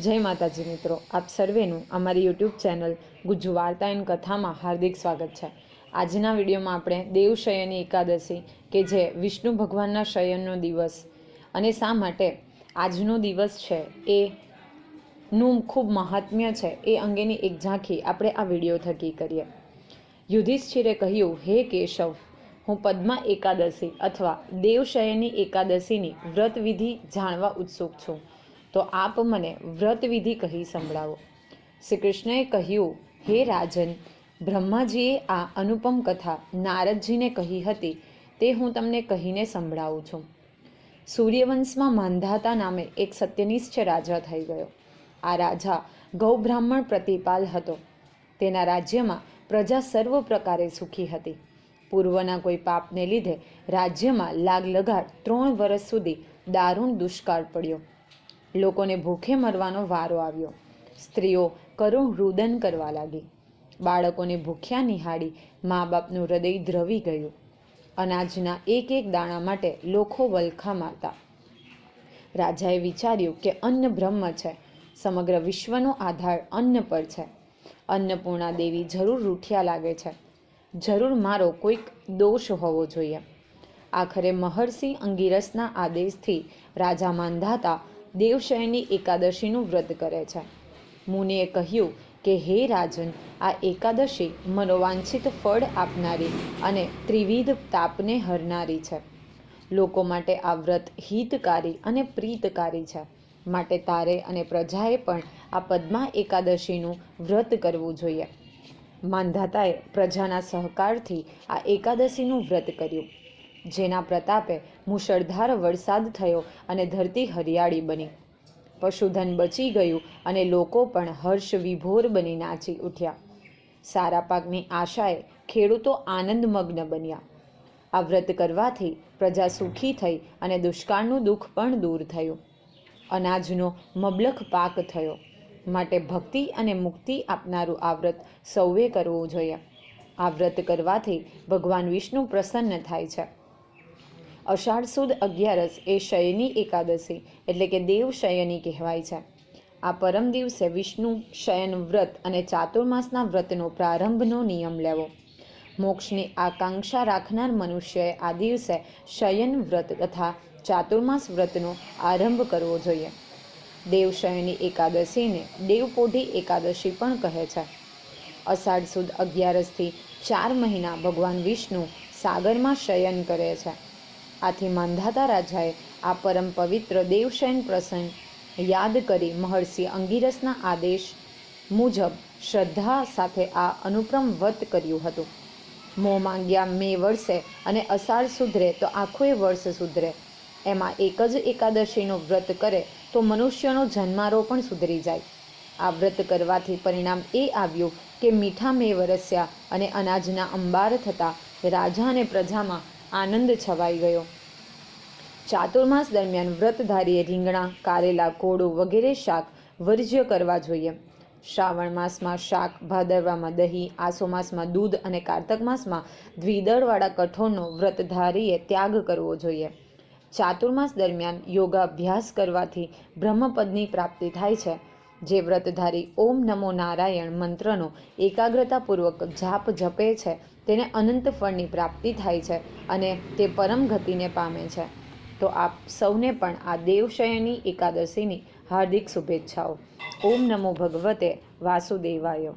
જય માતાજી મિત્રો, આપ સર્વેનું અમારી યુટ્યુબ ચેનલ ગુજ્જુ એન્ડ કથામાં હાર્દિક સ્વાગત છે. આજના વિડીયોમાં આપણે દેવ શયની એકાદશી કે જે વિષ્ણુ ભગવાનના શયનનો દિવસ અને શા માટે આજનો દિવસ છે એ નું ખૂબ મહાત્મ્ય છે એ અંગેની એક ઝાંખી આપણે આ વીડિયો થકી કરીએ. યુધિષ્ઠિરે કહ્યું, હે કેશવ, હું પદ્મા એકાદશી અથવા દેવશયની એકાદશીની વ્રતવિધિ જાણવા ઉત્સુક છું. તો આપ મને વ્રતવિધિ કહી સંભળાવો. શ્રી કૃષ્ણએ કહ્યું, હે રાજન, બ્રહ્માજીએ આ અનુપમ કથા નારદજીને કહી હતી, તે હું તમને કહીને સંભળાવું છું. સૂર્યવંશમાં માંધાતા નામે એક સત્યનિષ્ઠ રાજા થઈ ગયો. આ રાજા ગૌબ્રાહ્મણ પ્રતિપાલ હતો. તેના રાજ્યમાં પ્રજા સર્વ પ્રકારે સુખી હતી. પૂર્વના કોઈ પાપને લીધે રાજ્યમાં લાગ લગાડ ત્રણ વર્ષ સુધી દારૂણ દુષ્કાળ પડ્યો. લોકોને ભૂખે મરવાનો વારો આવ્યો. સ્ત્રીઓ કરુણ રુદન કરવા લાગી. બાળકોને ભૂખ્યા નિહાળી મા બાપનું હૃદય દ્રવી ગયું. અનાજના એક એક દાણા માટે લોકો વલખા મારતા. રાજાએ વિચાર્યું કે અન્ન બ્રહ્મ છે. સમગ્ર વિશ્વનો આધાર અન્ન પર છે. અન્નપૂર્ણા દેવી જરૂર રૂઠિયા લાગે છે. જરૂર મારો કોઈક દોષ હોવો જોઈએ. આખરે મહર્ષિ અંગીરસના આદેશથી રાજા માંધાતા દેવશયની એકાદશીનું વ્રત કરે છે. મુનિએ કહ્યું કે, હે રાજન, આ એકાદશી મનોવાંછિત ફળ આપનારી અને ત્રિવિધ તાપને હરનારી છે. લોકો માટે આ વ્રત હિતકારી અને પ્રીતકારી છે. માટે તારે અને પ્રજાએ પણ આ પદ્મા એકાદશીનું વ્રત કરવું જોઈએ. માંધાતાએ પ્રજાના સહકારથી આ એકાદશીનું વ્રત કર્યું. જેના પ્રતાપે મુશળધાર વરસાદ થયો અને ધરતી હરિયાળી બની. પશુધન બચી ગયું અને લોકો પણ હર્ષ વિભોર બની નાચી ઉઠ્યા. સારા પાકની આશાએ ખેડૂતો આનંદમગ્ન બન્યા. આ વ્રત કરવાથી પ્રજા સુખી થઈ અને દુષ્કાળનું દુઃખ પણ દૂર થયું. અનાજનો મબલખ પાક થયો. માટે ભક્તિ અને મુક્તિ આપનારું આ વ્રત સૌએ કરવું જોઈએ. આ વ્રત કરવાથી ભગવાન વિષ્ણુ પ્રસન્ન થાય છે. અષાઢ સુદ અગિયારસ એ શયની એકાદશી, એટલે કે દેવ શયની કહેવાય છે. આ પરમ દિવસે વિષ્ણુ, શયન વ્રત અને ચાતુર્માસના વ્રતનો પ્રારંભનો નિયમ લેવો. મોક્ષની આકાંક્ષા રાખનાર મનુષ્યએ આ દિવસે શયન વ્રત તથા ચાતુર્માસ વ્રતનો આરંભ કરવો જોઈએ. દેવશયની એકાદશીને દેવપોઢી એકાદશી પણ કહે છે. અષાઢ સુદ અગિયારસથી ચાર મહિના ભગવાન વિષ્ણુ સાગરમાં શયન કરે છે. આથી માંધાતા રાજાએ આ પરમ પવિત્ર દેવશયન પ્રસંગ યાદ કરી મહર્ષિ અંગીરસના આદેશ મુજબ શ્રદ્ધા સાથે આ અનુક્રમ વ્રત કર્યું હતું. મોં માંગ્યા મે વર્ષે અને અષાઢ સુધરે તો આખું વર્ષ સુધરે. એમાં એક જ એકાદશીનું વ્રત કરે તો મનુષ્યનો જન્મારો પણ સુધરી જાય. આ વ્રત કરવાથી પરિણામ એ આવ્યું કે મીઠા મેં વરસ્યા અને અનાજના અંબાર થતાં રાજા અને પ્રજામાં આનંદ છવાઈ ગયો. ચાતુર્માસ દરમિયાન વ્રતધારીએ રીંગણા, કારેલા કોળો વગેરે શાક વર્જ્ય કરવા જોઈએ. શ્રાવણ માસમાં શાક ભાદરવામાં દહીં, આસો માસમાં દૂધ અને કાર્તક માસમાં દ્વિદળવાળા કઠોળનો વ્રતધારીએ ત્યાગ કરવો જોઈએ. ચાતુર્માસ દરમિયાન યોગાભ્યાસ કરવાથી બ્રહ્મપદની પ્રાપ્તિ થાય છે. જે વ્રતધારી ઓમ નમો નારાયણ મંત્રનો એકાગ્રતાપૂર્વક જાપ જપે છે, તેને અનંત ફળની પ્રાપ્તિ થાય છે અને તે પરમ ગતિને પામે છે. તો આપ સૌને પણ આ દેવશયની એકાદશીની હાર્દિક શુભેચ્છાઓ. ઓમ નમો ભગવતે વાસુદેવાય.